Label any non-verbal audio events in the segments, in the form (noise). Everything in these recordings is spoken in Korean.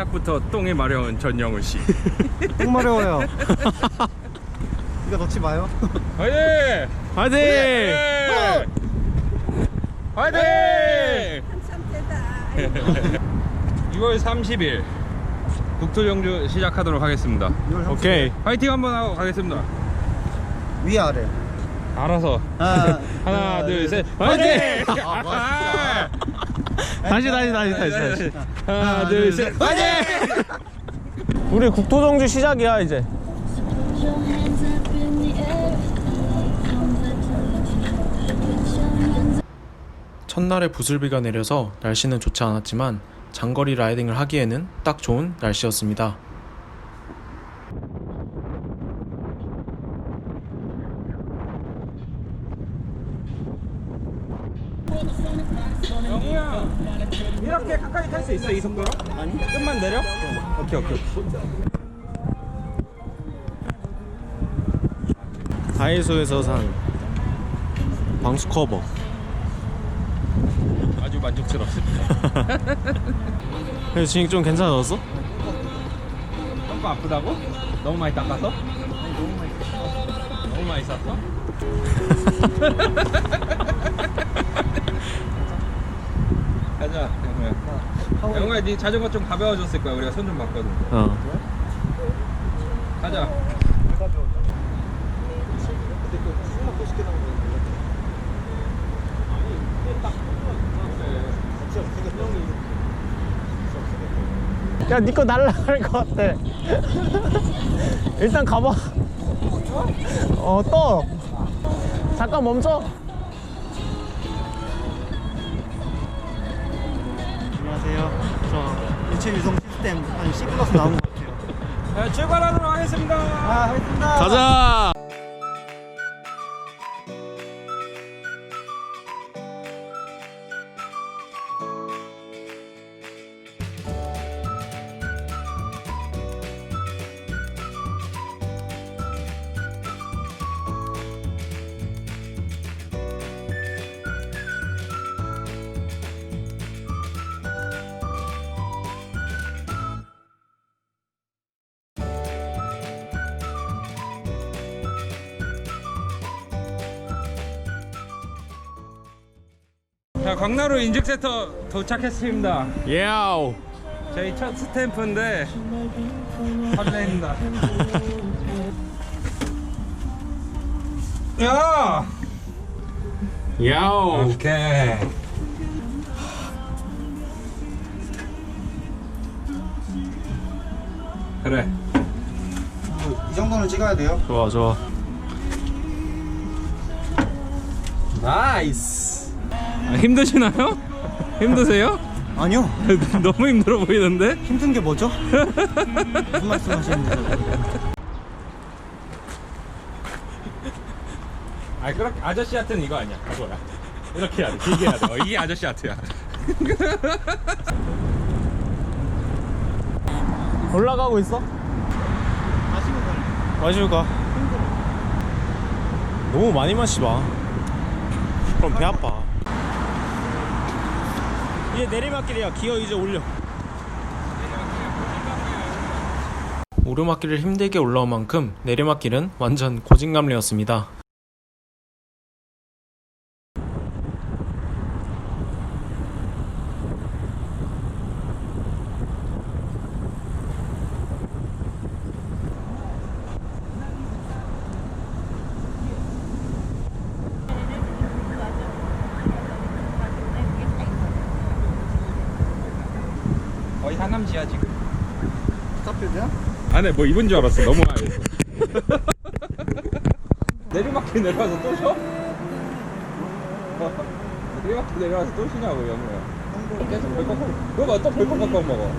시작부터 똥이 마려운 전영우 씨. (laughs) 똥 마려워요. 이거 넣지 마요. 화이팅! 화이팅! 화이팅! 참되다 6월 30일 국토정주 시작하도록 하겠습니다. 오케이. 화이팅 한번 하고 가겠습니다. 위 아래. 알아서. 아, 하나, 둘, 셋. 화이팅! 아, (laughs) 다시 다시 다시 다시 다시. 하나, 둘, 셋. 화이팅! (laughs) 우리 국토정주 시작이야 이제. 첫날에 부슬비가 내려서 날씨는 좋지 않았지만 장거리 라이딩을 하기에는 딱 좋은 날씨였습니다. 영우야, 이렇게 가까이 탈 수 있어 이 속도로? 아니. 좀만 내려? 오케이 오케이. 다이소에서 산 방수 커버. 아주 만족스럽습니다. 그래서 (laughs) 지금 좀 괜찮아졌어? 똥꼬 아프다고? 너무 많이 닦아서? 너무 많이 쌌어? (laughs) 가자 영우야 영우야 네 자전거 좀 가벼워졌을 거야 우리가 손 좀 봤거든 어. 가자 야, 니거 날라갈 것 같아. (laughs) 일단 가봐. 어, 떠. 잠깐 멈춰. 안녕하세요. 저 일체 유성 시스템 한 C 플러스 나온 것 같아요. 자, 출발하도록 하겠습니다 아, 하겠습니다. 가자. 자 광나루 인증센터 도착했습니다 예아우. 저희 첫 스탬프인데 설레입니다 야 야우. 오케이 그래 이 정도는 찍어야 돼요. 좋아, 좋아. 나이스 아, 힘드시나요? 힘드세요? 아니요. (laughs) 너무 힘들어 보이는데? 힘든 게 뭐죠? 무슨 말씀 하시는 거죠? (laughs) 아 그렇게 아저씨 하트는 이거 아니야 그거야 이렇게 해야 돼 길게 해야 돼 어, 이게 아저씨 하트야 (laughs) 올라가고 있어? 마시고 가요. 마시고 가. 너무 많이 마시 마. 그럼 배 아파. 이제 내리막길이야. 기어 이제 올려. 오르막길을 힘들게 올라온 만큼 내리막길은 완전 고진감래였습니다. 하남지야 지금. 스타필드야? 안에 뭐 입은 줄 알았어. 너무 많이 (laughs) 내리막길 내려와서 또 쉬어? 내리막길 내려와서 또 쉬냐고 영우야 계속 벌컥 그거 봐또 벌컥 벌컥 먹어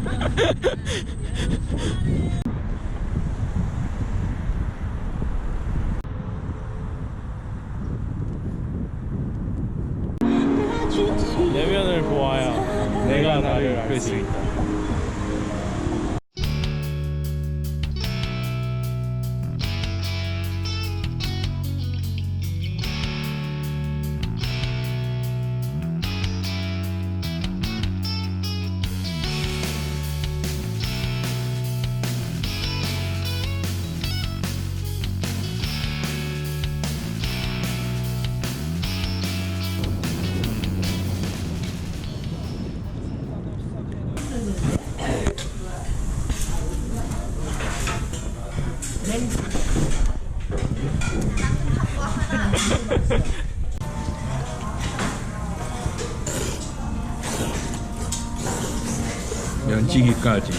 (laughs) 내면을 보아야 내가 나를 알 수 있다. 까지.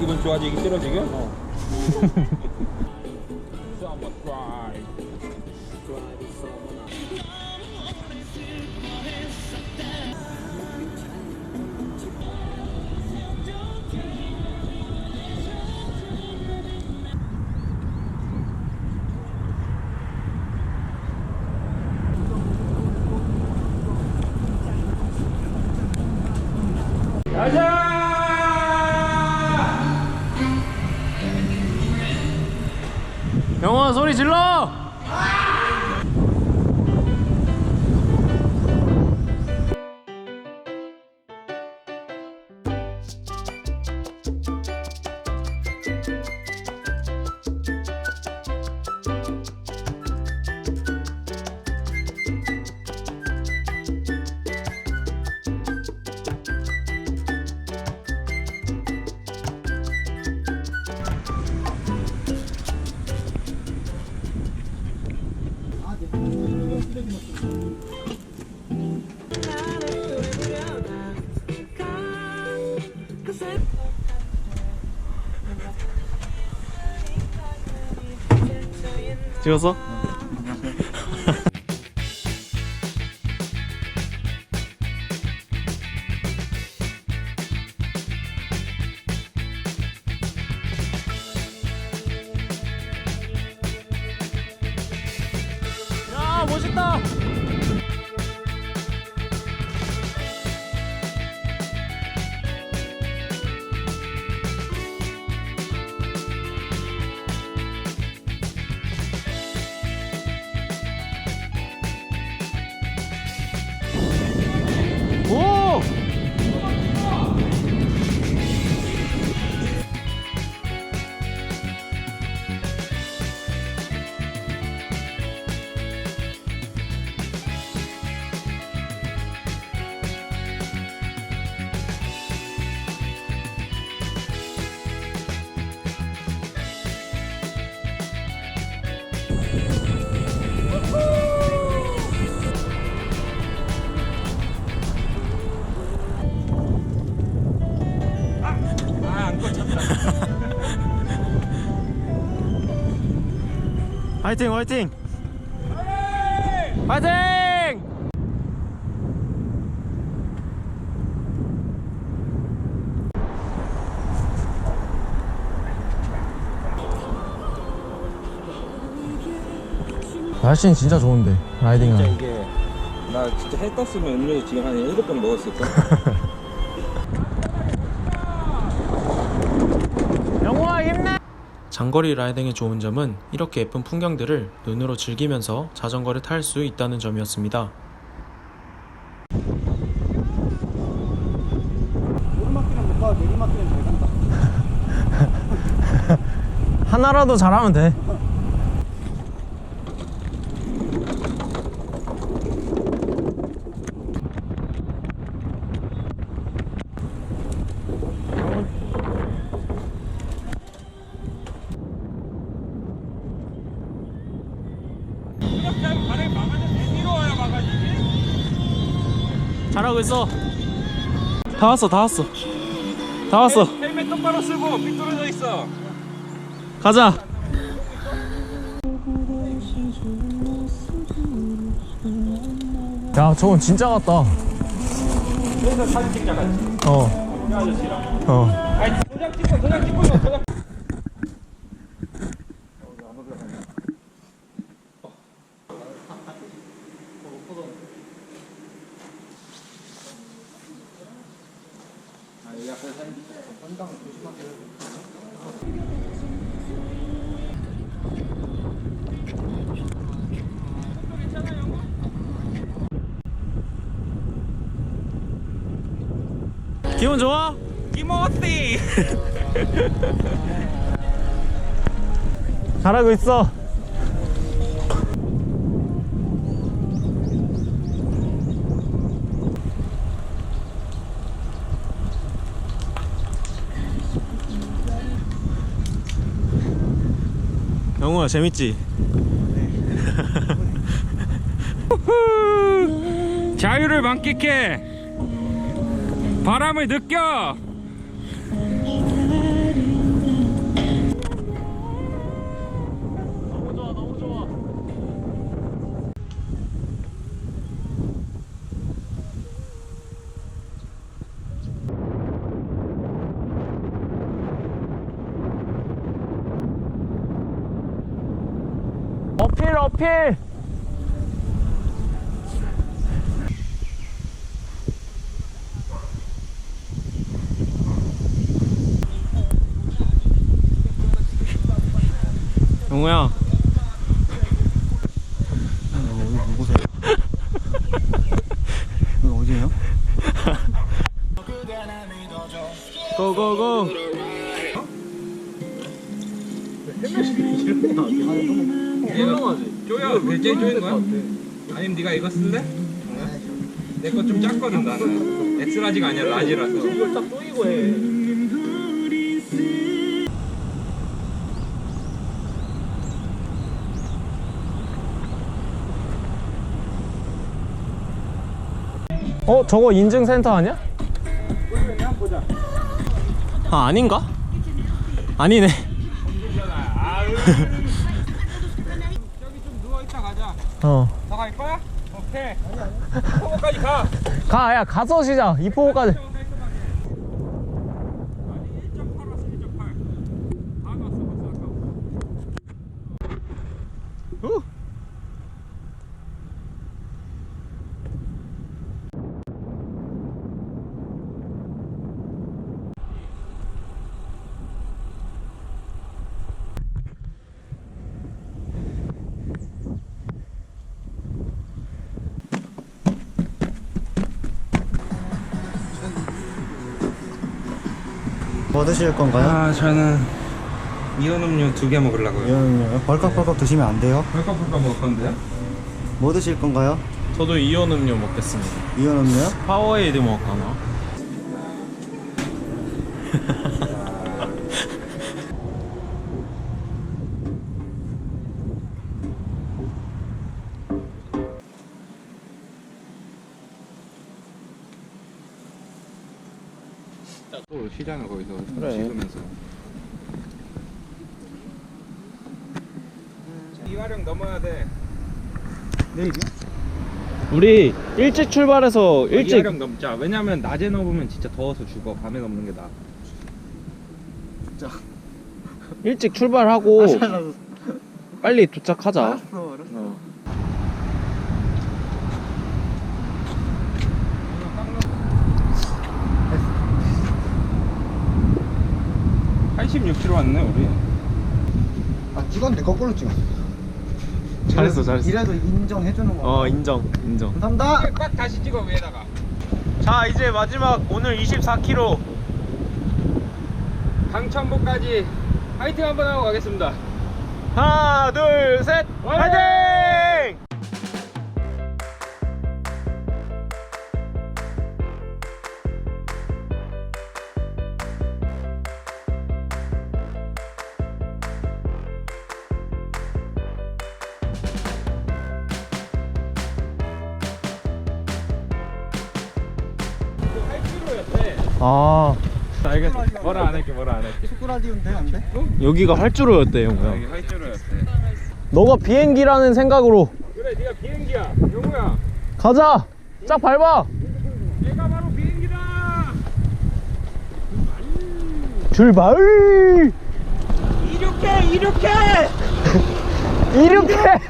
기분 좋아지기 싫어 지금? Summer (laughs) 영화 야 (laughs) 화이팅 화이팅! 화이팅! 날씨는 진짜 좋은데 진짜 라이딩은 이게 나 진짜 해 떴으면 음료수 지금 한 일곱 병 먹었을 걸. (laughs) 영호아 힘내! 장거리 라이딩의 좋은 점은 이렇게 예쁜 풍경들을 눈으로 즐기면서 자전거를 탈 수 있다는 점이었습니다. 오르막길은 못 가. 내리막길은 잘 간다. (laughs) 하나라도 잘하면 돼 (laughs) 이렇게 하면 발에 막아져 뒤로 와야 막아지지. 있어 다 왔어 다 왔어 다 왔어 헬멧 똑바로 쓰고 삐뚤어져 있어. 가자 야 저건 진짜 같다 그래서 사진 찍자 같이. 어이 아저씨랑. 어. 아니 도장 찍고 도장 찍고 도장. 기분 좋아? 김호띠 (laughs) 잘하고 있어. 영우야 재밌지? (laughs) 자유를 만끽해 바람을 느껴 어필 어필. 누구세요? 여기 어디예요? 고고고. 쪼인 거야? 아니면 네가 이거 쓸래? 내 거 좀 작거든 나는 엑스라지가 아니라 라지라서 이걸 딱 쪼이고 해 어 저거 인증센터 아니야? 아 아닌가? 아니네. 저기 좀 누워있다 가자 어. 더갈 거야? 오케이 (laughs) 포고까지 가 가, 야, 가서 쉬자. 이포까지. 아니 1.8 왔어 1.8 다 왔어 벌써 아까 뭐 드실 건가요? 아 저는 이온 음료 두 개 먹으려고요 이거는요. 벌컥벌컥 드시면 안 돼요. 벌컥벌컥 먹을 건데요? 뭐 드실 건가요? 저도 이온 음료 먹겠습니다. 이온 음료요? 파워에이드 먹을까 나? 또 쉬잖아 거기서 그래. 찍으면서 이화령 넘어야 돼 내일이요? 우리 일찍 출발해서 일찍 이화령 넘자 왜냐면 낮에 넘으면 진짜 더워서 죽어 밤에 넘는 게 나아 일찍 출발하고 알았어, 빨리 도착하자. 알았어. 어. 한 86km 왔네 우리 아, 찍었는데 거꾸로 찍었어. 잘했어, 잘했어. 이래도 인정해주는 거. 어 인정, 인정. 감사합니다. 꽉 다시 찍어 위에다가 자 이제 마지막 오늘 24km. 강천북까지 파이팅 한번 하고 가겠습니다 하나, 둘, 셋, 화이팅! 아 알겠어 뭐라 안 할게 뭐라 안 할게 스쿠라디움 돼안 돼? 여기가 활주로였대 영우야. 여기 활주로였대 너가 비행기라는 생각으로 그래 네가 비행기야 영우야 가자. 쫙 밟아. 얘가 바로 비행기다 출발. 이륙해 이륙해 (laughs) 이륙해.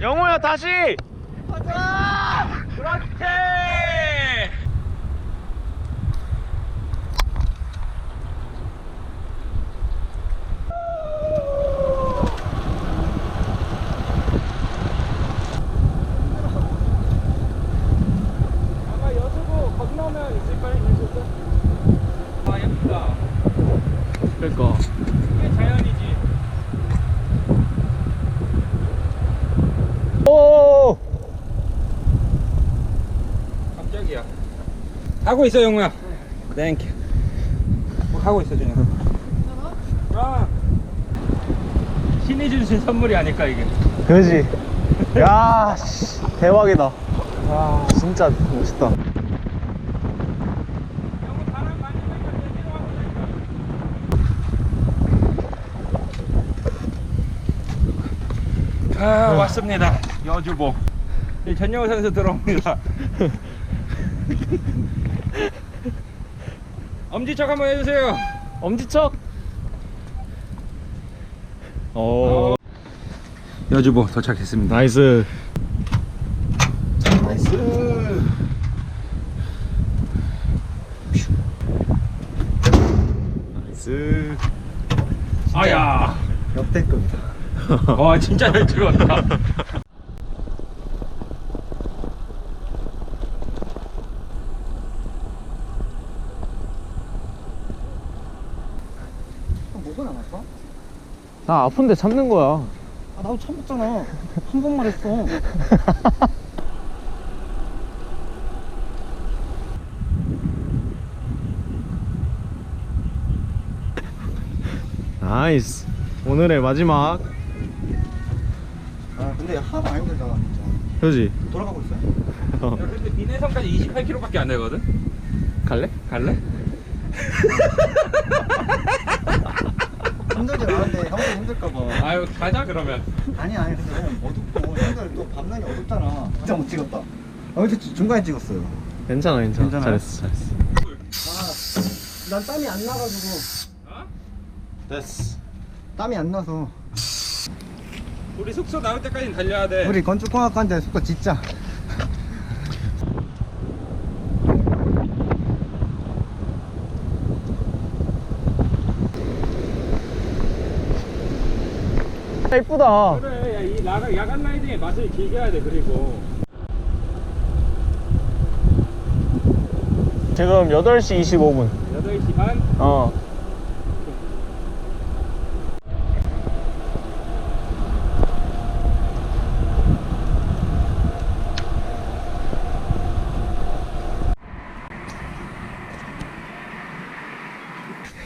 영호야 (laughs) 다시 그렇지! 아마 여수고 건너면 있을걸 여수고 아 예쁘다 그러니까 이게 자연이지 오 깜짝이야 하고 있어 영우야. 땡큐 뭐 하고 있어 준영 아? 신이 주신 선물이 아닐까 이게? 그지. 야 씨, 대박이다. 와 진짜 멋있다. 아 왔습니다. 여주복. 이 전영우 선수 들어옵니다 (laughs) 엄지척 한번 해주세요. 엄지척? 오 여주복 도착했습니다. 나이스. 나이스. 아야. 역대급이다. 와 진짜 잘 찍었다 (laughs) 뭐가 남았어? 나 아픈데 참는 거야 아 나도 참았잖아. 한 번만 했어. (laughs) 나이스 오늘의 마지막 아 근데 하나도 안 힘들다 진짜. 그지 돌아가고 있어요? 야, (laughs) 근데 비내성까지 28km밖에 안 되거든 갈래? 갈래? (laughs) 힘들진 않은데 형도 힘들까봐. 아유 가자 그러면 아니 아니 근데 어둡고 형들 또 밤낮이 어둡잖아. 진짜 못 찍었다. 아 근데 중간에 찍었어요. 괜찮아 괜찮아 괜찮아요? 잘했어 잘했어 난 땀이 안 나가지고 어? 됐어 땀이 안 나서 우리 숙소 나올 때까지 달려야 돼 우리 건축공학과인데 속도 진짜 이쁘다. 그래 야, 이 나가, 야간 라이딩의 맛을 즐겨야 돼 그리고. 지금 8시 25분. 8시 반? 어.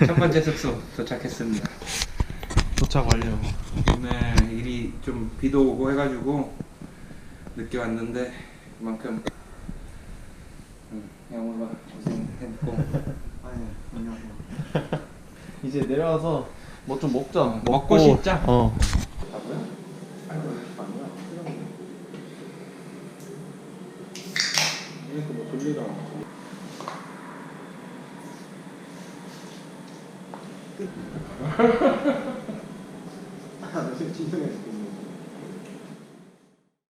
첫 번째 숙소 도착했습니다 도착 완료 오늘 일이 좀 비도 오고 해가지고 늦게 왔는데 그만큼 응, 영호가 고생했고. 아니 안녕하세요. 이제 내려와서 뭐 좀 먹자. 어, 먹고 씻자. 어